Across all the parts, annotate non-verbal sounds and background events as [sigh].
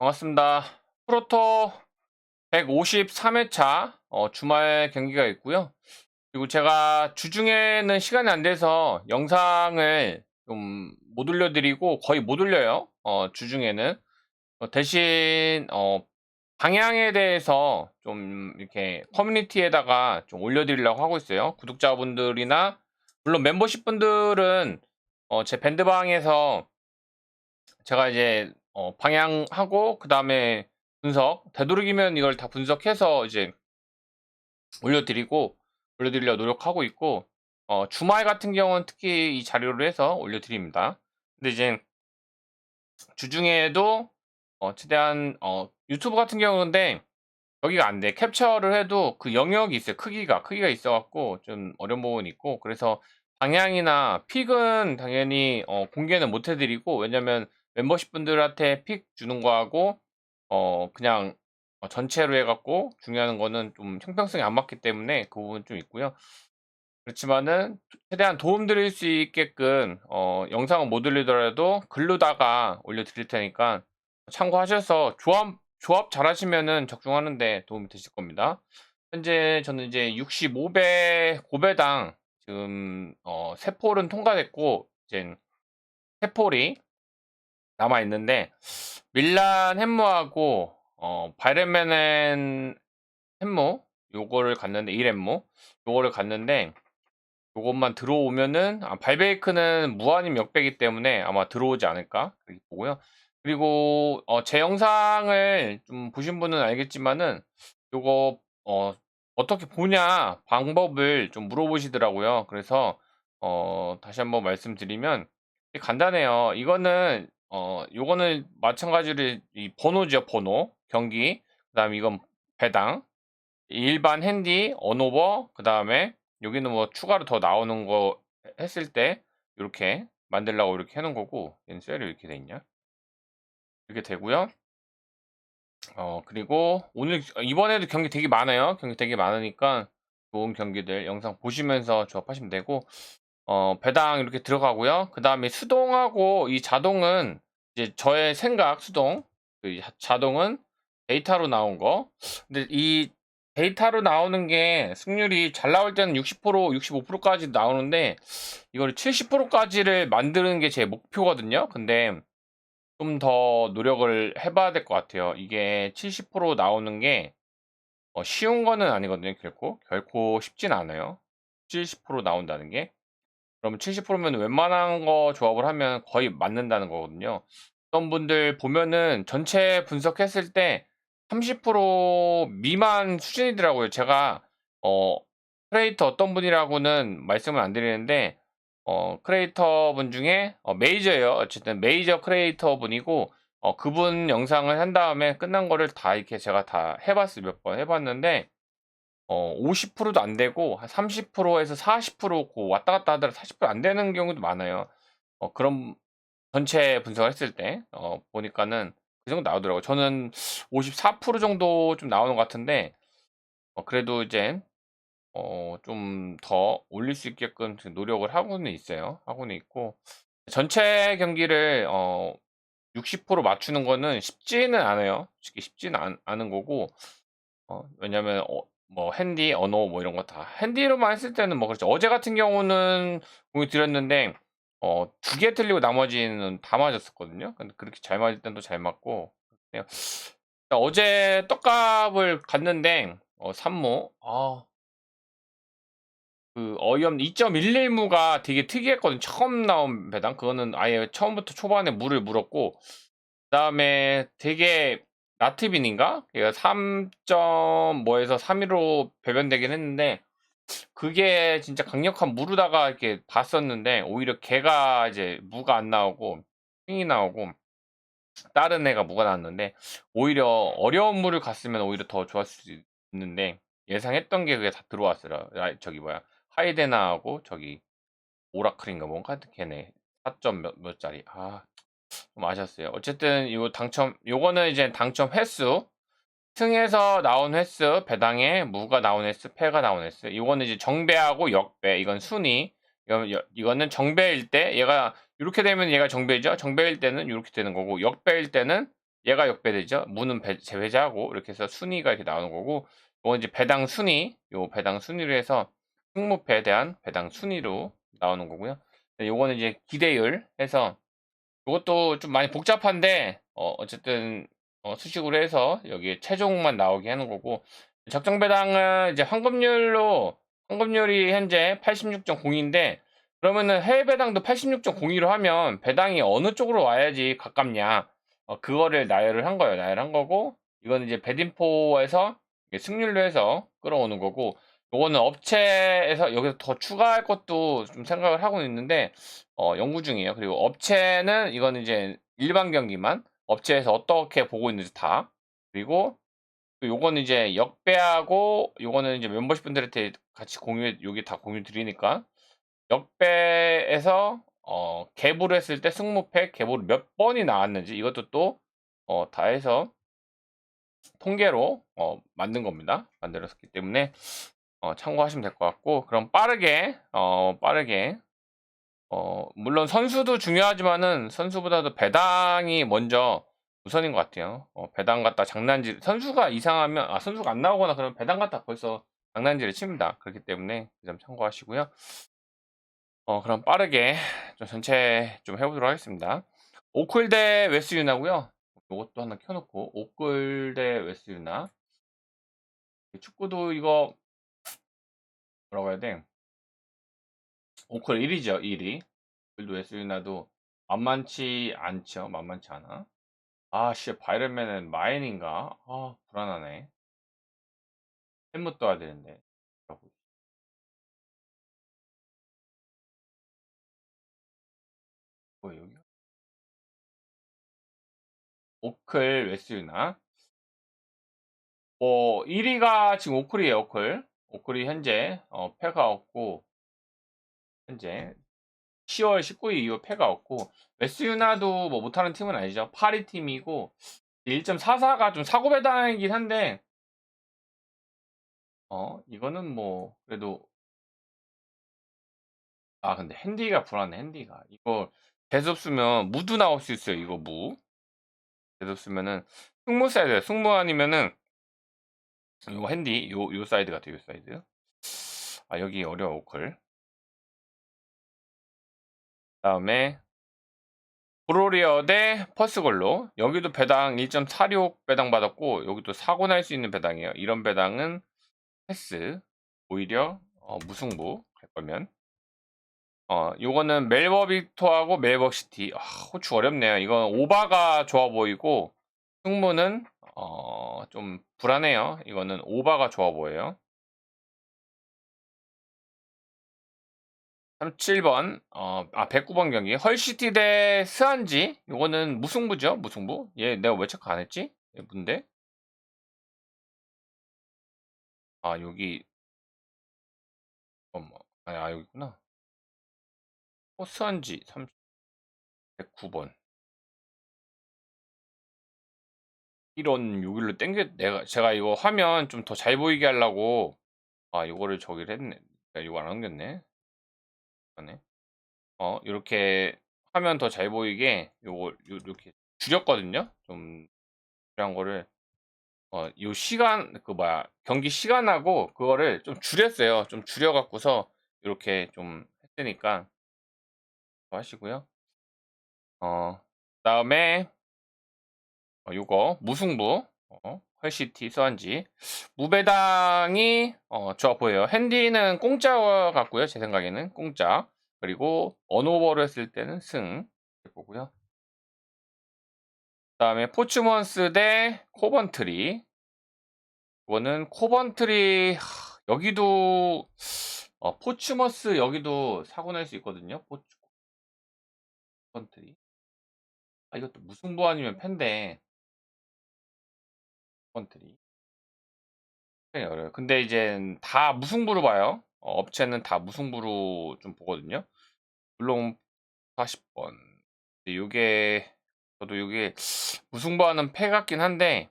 반갑습니다. 프로토 153회차 어, 주말 경기가 있고요. 그리고 제가 주중에는 시간이 안 돼서 영상을 좀 못 올려드리고 거의 못 올려요. 어, 주중에는 어, 대신 어, 방향에 대해서 좀 이렇게 커뮤니티에다가 좀 올려드리려고 하고 있어요. 구독자분들이나 물론 멤버십 분들은 어, 제 밴드방에서 제가 이제 어, 방향하고 그 다음에 분석 되도록이면 이걸 다 분석해서 이제 올려드리고 올려드리려 노력하고 있고 어, 주말 같은 경우는 특히 이 자료를 해서 올려드립니다. 근데 이제 주중에도 어, 최대한 어, 유튜브 같은 경우인데 여기가 안 돼. 캡처를 해도 그 영역이 있어요. 크기가 크기가 있어갖고 좀 어려운 부분이 있고 그래서 방향이나 픽은 당연히 어, 공개는 못 해드리고 왜냐면 멤버십 분들한테 픽 주는 거하고 어 그냥 어, 전체로 해갖고 중요한 거는 좀 형평성이 안 맞기 때문에 그 부분 좀 있고요. 그렇지만은 최대한 도움 드릴 수 있게끔 어 영상은 못 올리더라도 글로다가 올려드릴 테니까 참고하셔서 조합 조합 잘하시면은 적중하는데 도움이 되실 겁니다. 현재 저는 이제 65배 고배당 지금 어 세폴은 통과됐고 이제 세폴이 남아 있는데 밀란 햄무하고 어 바이렌맨 햄무 요거를 갔는데 1햄무 요거를 갔는데 요것만 들어오면은 아 발베이크는 무한임 역배기 때문에 아마 들어오지 않을까 그렇게 보고요. 그리고 어 제 영상을 좀 보신 분은 알겠지만은 요거 어 어떻게 보냐 방법을 좀 물어보시더라고요. 그래서 어 다시 한번 말씀드리면 간단해요. 이거는 어 요거는 마찬가지로 이 번호죠, 번호. 경기. 그 다음에 이건 배당. 일반 핸디, 언오버, 그 다음에 여기는 뭐 추가로 더 나오는 거 했을 때 요렇게 만들라고 이렇게 해 놓은 거고 얘는 셀이 이렇게 돼 있냐? 이렇게 되고요. 어 그리고 오늘 이번에도 경기 되게 많아요. 경기 되게 많으니까 좋은 경기들 영상 보시면서 조합하시면 되고 어 배당 이렇게 들어가고요. 그 다음에 수동하고 이 자동은 이제 저의 생각 수동 그 자동은 데이터로 나온 거. 근데 이 데이터로 나오는 게 승률이 잘 나올 때는 60% 65%까지 나오는데 이거를 70%까지를 만드는 게 제 목표거든요. 근데 좀 더 노력을 해 봐야 될 것 같아요. 이게 70% 나오는 게어 쉬운 거는 아니거든요, 결코. 결코 쉽진 않아요. 70% 나온다는 게. 그러면 70%면 웬만한 거 조합을 하면 거의 맞는다는 거거든요. 어떤 분들 보면은 전체 분석했을 때 30% 미만 수준이더라고요. 제가 어 크리에이터 어떤 분이라고는 말씀을 안 드리는데 어 크리에이터 분 중에 어 메이저예요. 어쨌든 메이저 크리에이터 분이고 어 그분 영상을 한 다음에 끝난 거를 다 이렇게 제가 다 해 봤어요. 몇 번 해 봤는데 어 50%도 안 되고 한 30% 에서 40%고 왔다 갔다 하더라도 40%안 되는 경우도 많아요. 어 그런 전체 분석을 했을 때 어 보니까는 그 정도 나오더라고요. 저는 54% 정도 좀 나오는 것 같은데 어 그래도 이제 어 좀 더 올릴 수 있게끔 노력을 하고는 있어요. 하고는 있고 전체 경기를 어 60% 맞추는 거는 쉽지는 않아요. 쉽지는 않 않은 거고 어 왜냐면 어 뭐 핸디, 언어 뭐 이런 거 다 핸디로만 했을 때는 뭐 그렇죠. 어제 같은 경우는 공유 드렸는데 어 2개 틀리고 나머지는 다 맞았었거든요. 근데 그렇게 잘 맞을 땐 또 잘 맞고 그래요. 어제 떡값을 갔는데 어 산모 아 그 어이없는 2.11무가 되게 특이했거든요. 처음 나온 배당. 그거는 아예 처음부터 초반에 물을 물었고 그다음에 되게 나트빈인가? 얘가 3. 뭐에서 3위로 배변되긴 했는데 그게 진짜 강력한 무르다가 이렇게 봤었는데 오히려 걔가 이제 무가 안 나오고 핑이 나오고 다른 애가 무가 나왔는데 오히려 어려운 무를 갔으면 오히려 더 좋았을 수 있는데 예상했던 게 그게 다 들어왔어요. 아 저기 뭐야 하이데나하고 저기 오라클인가 뭔가 걔네 4점 몇, 몇 짜리 아 좀 아쉬웠어요. 어쨌든 이거 당첨 요거는 이제 당첨 횟수 승에서 나온 횟수 배당에 무가 나온 횟수 패가 나온 횟수 이거는 이제 정배하고 역배 이건 순위 이거는 정배일 때 얘가 이렇게 되면 얘가 정배죠. 정배일 때는 이렇게 되는 거고 역배일 때는 얘가 역배되죠. 무는 배, 제외하고 이렇게 해서 순위가 이렇게 나오는 거고 이건 이제 배당 순위, 요 배당 순위로 해서 승무패에 대한 배당 순위로 나오는 거고요. 요거는 이제 기대율 해서 이것도 좀 많이 복잡한데 어, 어쨌든 어, 수식으로 해서 여기에 최종만 나오게 하는 거고 적정 배당은 이제 환급률로 환급률이 현재 86.02인데 그러면은 해외 배당도 86.02로 하면 배당이 어느 쪽으로 와야지 가깝냐 어, 그거를 나열을 한 거예요. 나열을 한 거고 이거는 이제 배딘포에서 승률로 해서 끌어오는 거고 요거는 업체에서 여기서 더 추가할 것도 좀 생각을 하고 있는데 어, 연구 중이에요. 그리고 업체는 이거는 이제 일반 경기만 업체에서 어떻게 보고 있는지 다 그리고 또 요거는 이제 역배하고 요거는 이제 멤버십 분들한테 같이 공유해 여기 다 공유 드리니까 역배에서 어, 개보를 했을 때 승무패 개보를 몇 번이 나왔는지 이것도 또 어, 다 해서 통계로 어, 만든 겁니다. 만들었기 때문에 어, 참고하시면 될 것 같고 그럼 빠르게 어, 빠르게 어, 물론 선수도 중요하지만은 선수보다도 배당이 먼저 우선인 것 같아요. 어, 배당 갖다 장난질 선수가 이상하면 아 선수가 안 나오거나 그러면 배당 갖다 벌써 장난질을 칩니다. 그렇기 때문에 그 점 참고하시고요. 어, 그럼 빠르게 좀 전체 좀 해보도록 하겠습니다. 오클 대 웨스 유나고요. 이것도 하나 켜놓고 오클 대 웨스 유나. 축구도 이거 뭐라고 해야 돼? 오클 1위죠, 1위. 오클도 웨스 유나도 만만치 않죠, 만만치 않아. 아, 씨, 바이런맨은 마인인가? 아, 불안하네. 햄못 떠야 되는데. 뭐 여기 오클 웨스유나 뭐 1위가 지금 오클이에요 오클 오클이 현재 어, 패가 없고 현재 10월 19일 이후 패가 없고 웨스 유나도 뭐 못하는 팀은 아니죠. 8위 팀이고 1.44가 좀 사고 배당이긴 한데 어 이거는 뭐 그래도 아 근데 핸디가 불안해 핸디가. 이거 계속 쓰면 무도 나올 수 있어요 이거 무. 계속 쓰면은 승무 사이드 승무 아니면은 요 핸디 요 요 사이드 같아요 요 사이드. 아 여기 어려워 오클 다음에 브로리어 대 퍼스걸로. 여기도 배당 1.46 배당 받았고 여기도 사고 날 수 있는 배당이에요. 이런 배당은 패스 오히려 어, 무승부 할 거면. 어, 요거는 멜버 빅토하고 멜버 시티. 아, 호추 어렵네요. 이건 오바가 좋아 보이고, 승무는, 어, 좀 불안해요. 이거는 오바가 좋아 보여요. 37번, 어, 아, 109번 경기. 헐시티 대 스한지. 요거는 무승부죠? 무승부. 얘 내가 왜 체크 안 했지? 얘 뭔데? 아, 여기, 어머, 아, 여기 있구나. 포스한지 109번 1원 6일로 땡겨 내가 제가 이거 화면 좀 더 잘 보이게 하려고 아 이거를 저기를 했네. 이거 안 그러네. 어 이렇게 화면 더 잘 보이게 요거 이렇게 줄였거든요. 좀 줄한 거를. 어요 시간 그 뭐야 경기 시간하고 그거를 좀 줄였어요. 좀 줄여 갖고서 이렇게 좀 했으니까. 하시고요. 어, 다음에 어, 요거 무승부 어, 헐시티 수한지 무배당이 어, 좋아 보여요. 핸디는 공짜 같고요. 제 생각에는 공짜. 그리고 언오버를 했을 때는 승 보고요. 다음에 포츠먼스 대 코번트리 이거는 코번트리 여기도 어, 포츠머스 여기도 사고 날 수 있거든요. 포츠 컨트리. 아, 이것도 무승부 아니면 팬데. 컨트리. 굉장히 어려워요. 근데 이제 다 무승부로 봐요. 어, 업체는 다 무승부로 좀 보거든요. 물론 40번. 근데 요게 저도 요게 무승부하는 패 같긴 한데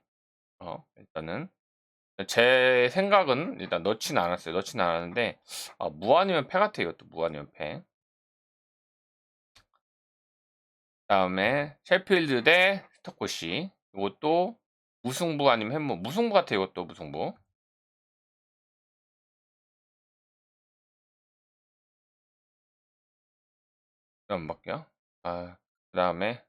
어, 일단은 제 생각은 일단 넣지는 않았어요. 넣지는 않았는데 아, 무 아니면 패 같아 이것도 무 아니면 패. 다음에 셰필드 대 스토코시 요것도 무승부 아니면 햄무. 무승부 같아 요것도 무승부. 그다음 볼게요. 아 그다음에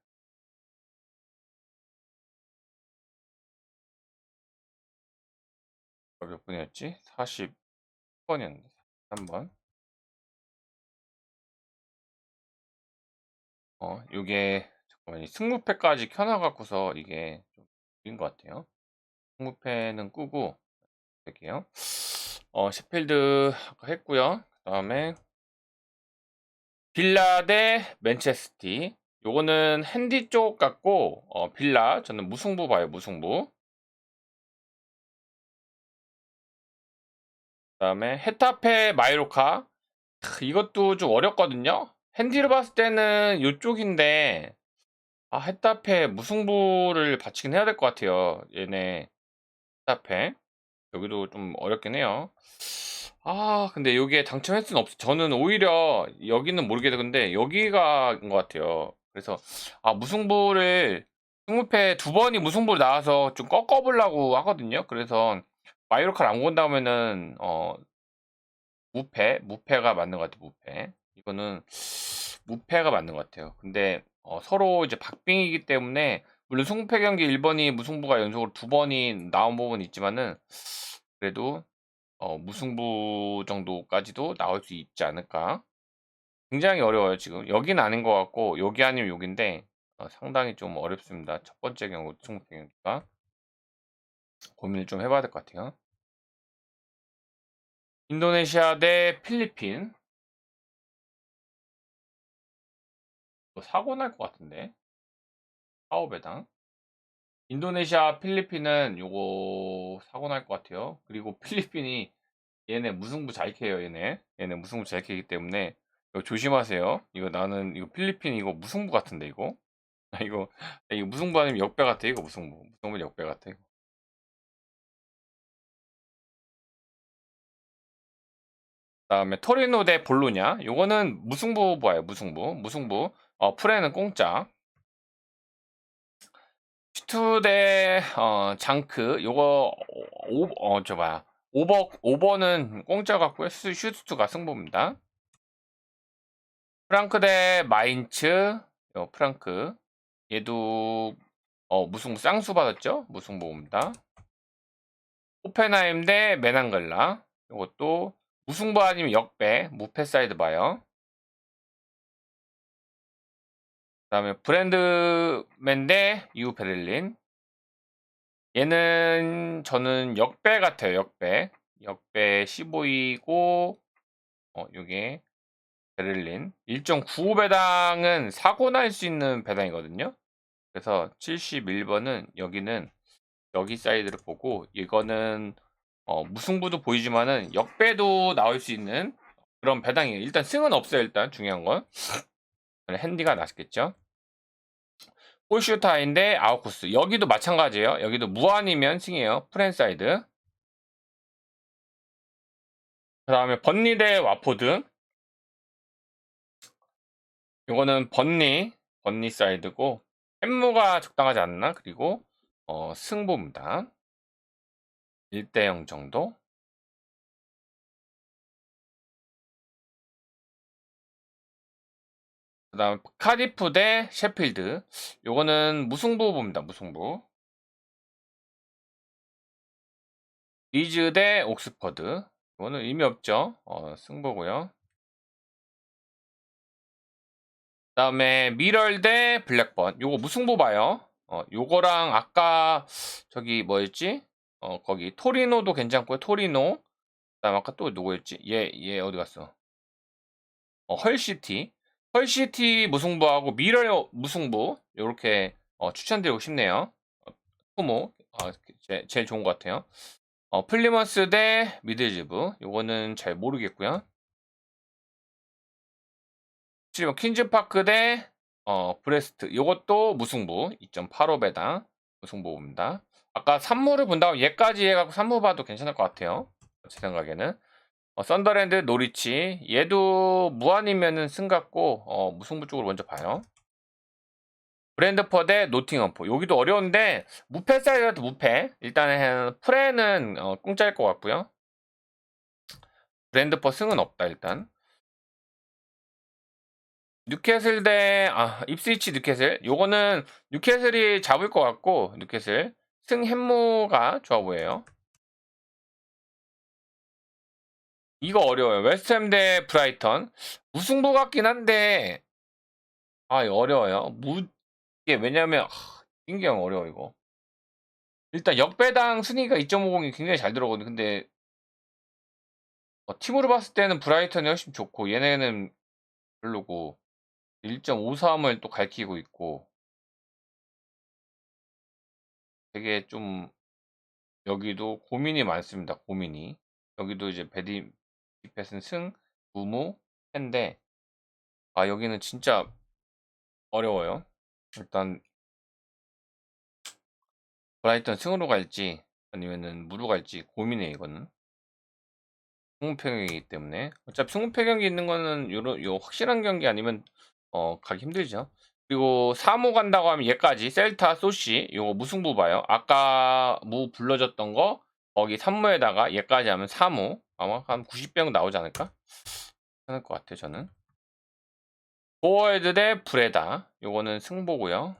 어몇 분이었지? 40번이었는데 3번. 어 요게 잠깐만요. 승무패까지 켜놔 갖고서 이게 좀 느린 것 같아요. 승무패는 끄고 할게요. 어 셰필드 했고요. 그 다음에 빌라 대 맨체스티. 요거는 핸디 쪽 같고 어 빌라 저는 무승부 봐요, 무승부. 그다음에 헤타페. 크, 이것도 좀 어렵거든요. 핸디로 봤을 때는 요쪽인데 아 헤타페 무승부를 바치긴 해야 될 것 같아요. 얘네 헤타페. 여기도 좀 어렵긴 해요. 아 근데 여기에 당첨 횟수는 없어 저는 오히려 여기는 모르겠는데 여기가인 것 같아요. 그래서 아 무승부를 승무패 두 번이 무승부로 나와서 좀 꺾어 보려고 하거든요. 그래서 마요르카를 안 본다면은 어 무패, 무패가 맞는 것 같아요. 무패. 이거는 무패가 맞는 것 같아요. 근데 어 서로 이제 박빙이기 때문에 물론 승패 경기 1번이 무승부가 연속으로 두 번이 나온 부분이 있지만은 그래도 어 무승부 정도까지도 나올 수 있지 않을까. 굉장히 어려워요, 지금. 여기는 아닌 것 같고 여기 아니면 여긴데 어 상당히 좀 어렵습니다. 첫 번째 경우 승패 경기가. 고민을 좀 해 봐야 될 것 같아요. 인도네시아 대 필리핀. 사고 날 것 같은데. 사오배당. 인도네시아, 필리핀은 요거 사고 날 것 같아요. 그리고 [laughs] 필리핀이 얘네 무승부 잘 캐요, 얘네. 얘네 무승부 잘 캐기 때문에 이거 조심하세요. 이거 나는 이거 필리핀 이거 무승부 같은데 이거. 아 이거 이거 무승부 아니면 역배 같아 이거 무승부. 무승부 역배 같아. 이거. 그다음에 토리노 대 볼로냐. 요거는 무승부 봐요. 무승부. 무승부. 어 프레는 공짜. 슈트 대 어, 장크 요거 오어저 뭐야 오버 오버는 공짜 같고요 슈- 슈트가 승부입니다. 프랑크 대 마인츠 요 프랑크 얘도 어 무승부 쌍수 받았죠 무승부입니다. 호펜하임 대 메난글라 요것도 무승부 아니면 역배 무패 사이드 봐요. 다음에 브랜드맨 대 이후 베를린. 얘는 저는 역배 같아요. 역배. 역배 15이고 어 요게 베를린 1.95배당은 사고 날 수 있는 배당이거든요. 그래서 71번은 여기는 여기 사이드를 보고 이거는 어 무승부도 보이지만은 역배도 나올 수 있는 그런 배당이에요. 일단 승은 없어요. 일단 중요한 건. 핸디가 낫겠죠. 폴슈타인데 아웃코스 여기도 마찬가지예요. 여기도 무한이면 승이에요. 프랜사이드. 그 다음에 번니 대 와포드. 이거는 번니, 번니 사이드고 햄무가 적당하지 않나? 그리고 어, 승부입니다. 1대0 정도. 그 다음 카디프 대 셰필드. 요거는 무승부 봅니다. 무승부. 리즈 대 옥스퍼드. 이거는 의미 없죠. 어, 승부고요. 그다음에 미럴 대 블랙번. 요거 무승부 봐요. 어, 요거랑 아까 저기 뭐였지? 어, 거기 토리노도 괜찮고요. 토리노. 그다음 아까 또 누구였지? 얘, 얘 어디 갔어? 어, 헐시티. 헐시티 무승부하고 미럴 무승부. 요렇게 어, 추천드리고 싶네요. 어, 후모. 어, 제, 제일 좋은 것 같아요. 어, 플리머스 대 미들즈브. 요거는 잘 모르겠고요. 지금 퀸즈파크 대 어, 브레스트. 요것도 무승부. 2.85배당 무승부입니다. 아까 3무를 본다면 얘까지 해갖고 3무 봐도 괜찮을 것 같아요. 제 생각에는. 어, 썬더랜드 노리치. 얘도 무한이면은 승 같고 어, 무승부 쪽으로 먼저 봐요. 브랜드퍼 대 노팅엄포. 여기도 어려운데 무패 사이드도 무패. 일단 프레는 어, 공짜일 것 같고요. 브랜드퍼 승은 없다 일단. 뉴캐슬 대 아, 입스위치 뉴캐슬. 요거는 뉴캐슬이 잡을 것 같고 뉴캐슬 승 햄모가 좋아 보여요. 이거 어려워요. 웨스트햄 대 브라이턴. 무승부 같긴 한데 아, 어려워요. 무 이게 왜냐면 하, 신기형 어려워 이거. 일단 역배당 순위가 2.50이 굉장히 잘 들어오거든요. 근데 어, 팀으로 봤을 때는 브라이턴이 훨씬 좋고 얘네는 별로고 1.53을 또 갈키고 있고 되게 좀 여기도 고민이 많습니다. 고민이 여기도 이제 베디 디펫은 승, 무무, 팬데 아 여기는 진짜 어려워요. 일단 브라이턴 승으로 갈지 아니면은 무로 갈지 고민해 이거는. 승무패 경기이기 때문에 어차피 승무패 경기 있는 거는 요런 요 확실한 경기 아니면 어 가기 힘들죠. 그리고 3호 간다고 하면 얘까지 셀타 소시 요거 무승부 봐요. 아까 무 불러줬던 거 거기 3무에다가 얘까지 하면 3호 아마 한 90병 나오지 않을까? 하는 것 같아요 저는. 보워헤드 대 브레다 요거는 승보고요.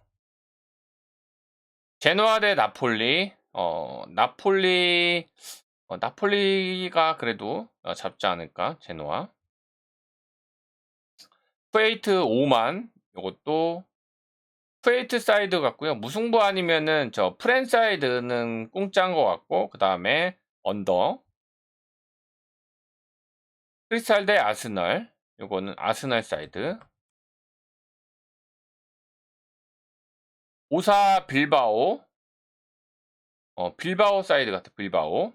제노아 대 나폴리 어 나폴리 어, 나폴리가 그래도 어, 잡지 않을까 제노아 쿠웨이트 5만 요것도 쿠웨이트 사이드 같고요 무승부 아니면은 저 프렌 사이드는 공짜인 것 같고 그 다음에 언더 크리스탈 대 아스널. 요거는 아스널 사이드. 오사 빌바오. 어 빌바오 사이드 같아 빌바오.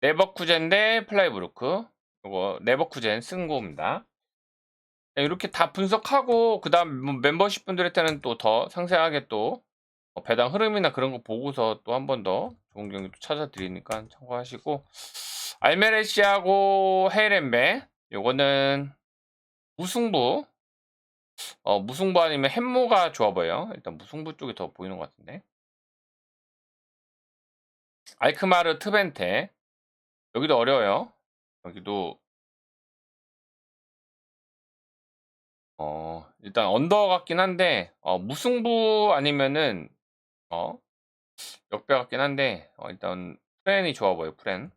레버쿠젠 대 플라이브루크. 이거 레버쿠젠 승고입니다. 이렇게 다 분석하고 그 다음 멤버십 분들한테는 또 더 상세하게 또 어, 배당 흐름이나 그런 거 보고서 또 한 번 더 좋은 경기 또 찾아드리니까 참고하시고 알메레시하고 헤이렌베 요거는 무승부 어 무승부 아니면 햄모가 좋아 보여요. 일단 무승부 쪽이 더 보이는 것 같은데 알크마르 트벤테 여기도 어려워요. 여기도 어 일단 언더 같긴 한데 어 무승부 아니면은 어 역배 같긴 한데 어 일단 프렌이 좋아 보여요. 프렌.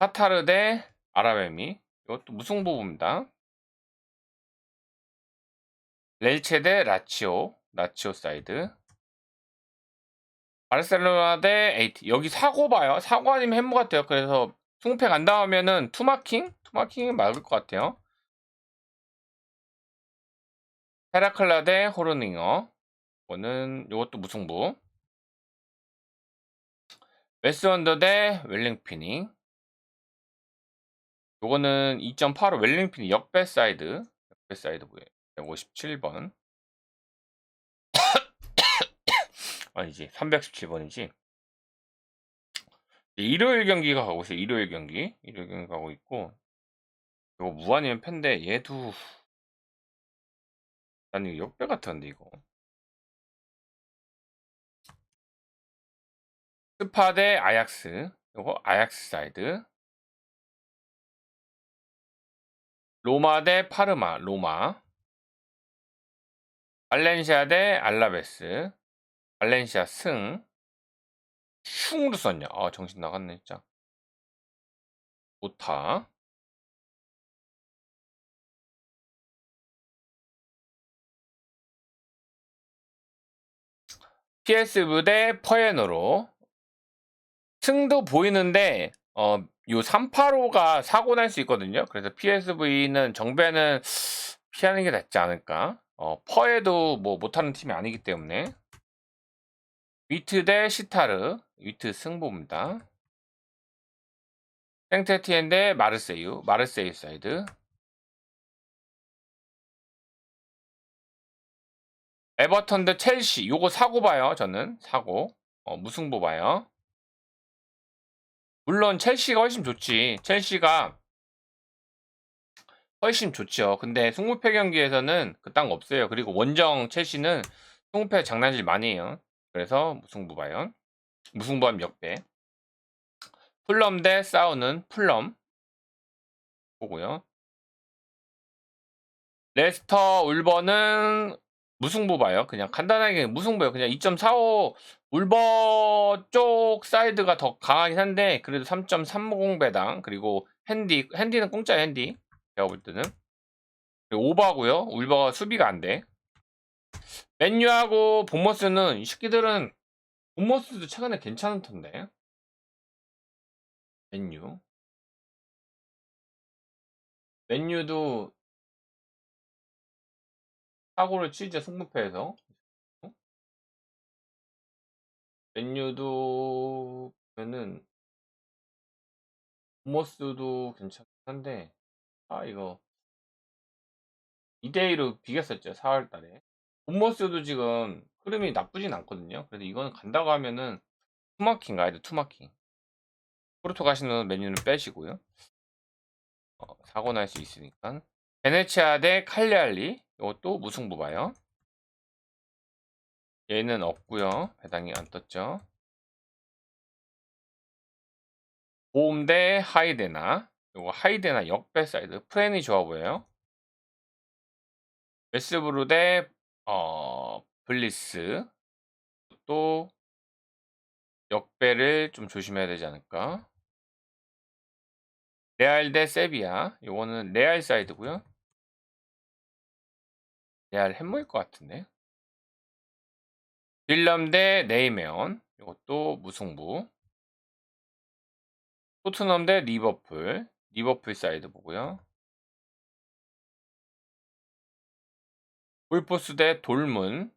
카타르 대 아라베미 이것도 무승부입니다. 렐체 대 라치오 라치오 사이드 바르셀로나 대 에이티 여기 사고 봐요 사고 아니면 햄모 같아요 그래서 승패 간다 하면은 투마킹? 투마킹이 맞을 것 같아요 헤라클라 대 호르닝어. 이거는 이것도 무승부. 웨스원더 대 웰링피닝 요거는 2.85 웰링피닝 역배 사이드. 역배 사이드 뭐예요? 157번. 아니지 317번이지? 일요일 경기가 가고 있어요. 일요일 경기. 일요일 경기 가고 있고. 이거 무한이면 팬데 얘도 난 이거 역배 같은데 이거. 스파 대 아약스. 이거 아약스 사이드. 로마 대 파르마 로마. 발렌시아 대 알라베스. 발렌시아 승. 슝으로 썼냐? 아 정신 나갔네 진짜. 오타 PSV 대 퍼에너로 승도 보이는데 어, 요 385가 사고 날 수 있거든요. 그래서 PSV는 정배는 피하는 게 낫지 않을까. 어, 퍼에도 뭐 못하는 팀이 아니기 때문에 위트 대 시타르 위트 승부입니다. 생테티엔 대 마르세유 마르세유 사이드 에버턴 대 첼시 요거 사고 봐요 저는 사고 어, 무승부 봐요 물론 첼시가 훨씬 좋지. 첼시가 훨씬 좋죠. 근데 승무패 경기에서는 그딴 거 없어요. 그리고 원정 첼시는 승무패 장난질 많이 해요. 그래서 무승부 봐요. 무승부하면 역배. 풀럼 대 싸우는 풀럼 보고요. 레스터 울버는 무승부 봐요. 그냥 간단하게 무승부예요. 그냥 2.45 울버 쪽 사이드가 더 강하긴 한데 그래도 3.30배당 그리고 핸디 핸디는 공짜 핸디 제가 볼 때는 오버고요. 울버가 수비가 안 돼. 맨유하고 본머스는 이 새끼들은 본머스도 최근에 괜찮은 턴데 맨유 맨유도 사고를 치죠 승부패에서. 맨유도 보면은 본머스도 괜찮긴 한데 아 이거 2대2로 비겼었죠 4월 달에. 본머스도 지금 흐름이 나쁘진 않거든요. 그래도 이거는 간다고 하면은 투마킹 가야 돼 투마킹 포르투 가시는 메뉴는 빼시고요. 어, 사고 날 수 있으니까 베네치아 대 칼리알리. 이것도 무승부 봐요. 얘는 없고요. 배당이 안 떴죠. 보험 대 하이데나. 요거 하이데나 역배 사이드. 프렌이 좋아 보여요. 웨스브루 대 어, 블리스. 또 역배를 좀 조심해야 되지 않을까? 레알 대 세비야. 요거는 레알 사이드고요 레알 햄모일 것 같은데? 딜럼 대 네이메온 이것도 무승부. 토트넘 대 리버풀 리버풀 사이드 보고요. 골포스 대 돌문.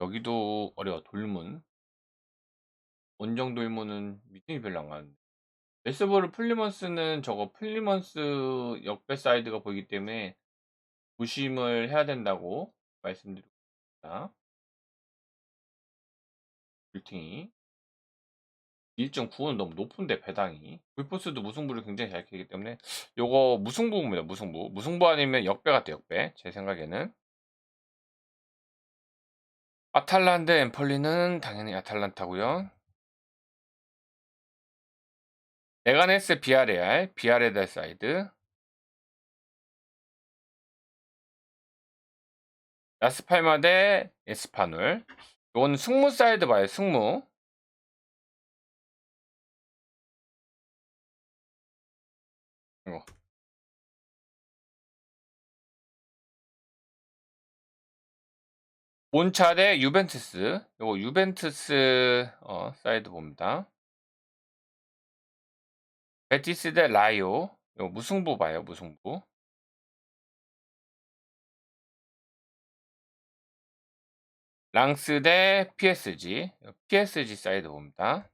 여기도 어려워 돌문. 원정 돌문은 믿음이 별로 안 가는데. 웨스버르 플리먼스는 저거 플리먼스 역배 사이드가 보이기 때문에 조심을 해야 된다고 말씀드리고 있습니다. 빌팅이 1.9는 너무 높은데 배당이. 불포스도 무승부를 굉장히 잘 캐기 때문에 요거 무승부입니다 무승부. 무승부 아니면 역배 같아 역배. 제 생각에는. 아탈란타 엠펄리는 당연히 아탈란타고요. 레가네스 비아레알 비아레달 사이드 라스팔마 대 에스파놀. 이건 승무 사이드 봐요 승무. 이거. 몬차 대 유벤투스. 이거 유벤투스 어, 사이드 봅니다. 베티스 대 라이오. 이거 무승부 봐요 무승부 랑스 대 PSG PSG 사이드 봅니다.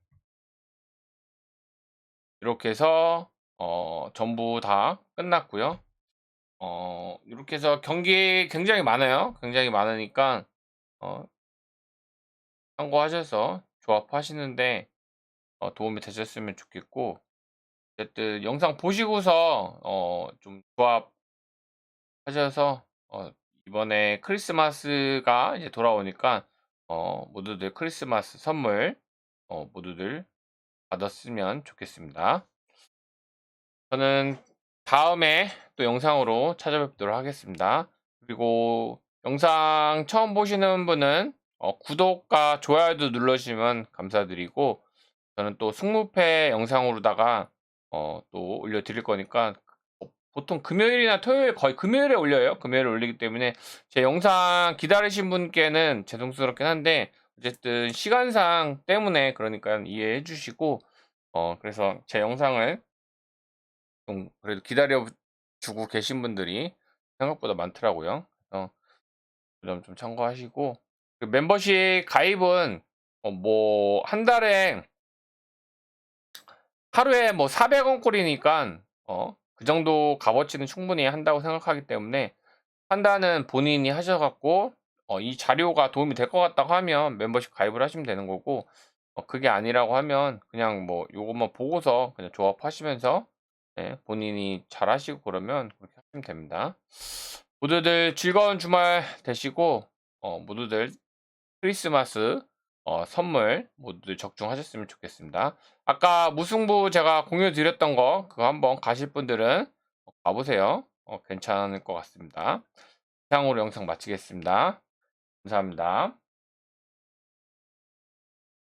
이렇게 해서 어, 전부 다 끝났고요. 어, 이렇게 해서 경기 굉장히 많아요. 굉장히 많으니까 어, 참고하셔서 조합하시는데 어, 도움이 되셨으면 좋겠고 어쨌든 영상 보시고서 어, 좀 조합하셔서 어, 이번에 크리스마스가 이제 돌아오니까 어, 모두들 크리스마스 선물 어, 모두들 받았으면 좋겠습니다. 저는 다음에 또 영상으로 찾아뵙도록 하겠습니다. 그리고 영상 처음 보시는 분은 어, 구독과 좋아요도 눌러주시면 감사드리고 저는 또 승무패 영상으로다가 어, 또 올려드릴 거니까 어, 보통 금요일이나 토요일 거의 금요일에 올려요. 금요일에 올리기 때문에 제 영상 기다리신 분께는 죄송스럽긴 한데 어쨌든 시간상 때문에 그러니까 이해해 주시고 어 그래서 제 영상을 좀 그래도 기다려 주고 계신 분들이 생각보다 많더라고요. 그래서 그점 좀 참고하시고 그 멤버십 가입은 어 뭐한 달에 하루에 뭐 400원 꼴이니까 어, 그 정도 값어치는 충분히 한다고 생각하기 때문에 판단은 본인이 하셔갖고 어, 이 자료가 도움이 될 것 같다고 하면 멤버십 가입을 하시면 되는 거고 어 그게 아니라고 하면 그냥 뭐 요것만 보고서 그냥 조합하시면서 예 본인이 잘 하시고 그러면 그렇게 하시면 됩니다. 모두들 즐거운 주말 되시고 어 모두들 크리스마스 어 선물 모두들 적중하셨으면 좋겠습니다. 아까 무승부 제가 공유 드렸던 거 그거 한번 가실 분들은 어가 보세요. 어 괜찮을 것 같습니다. 이상으로 영상 마치겠습니다. 감사합니다.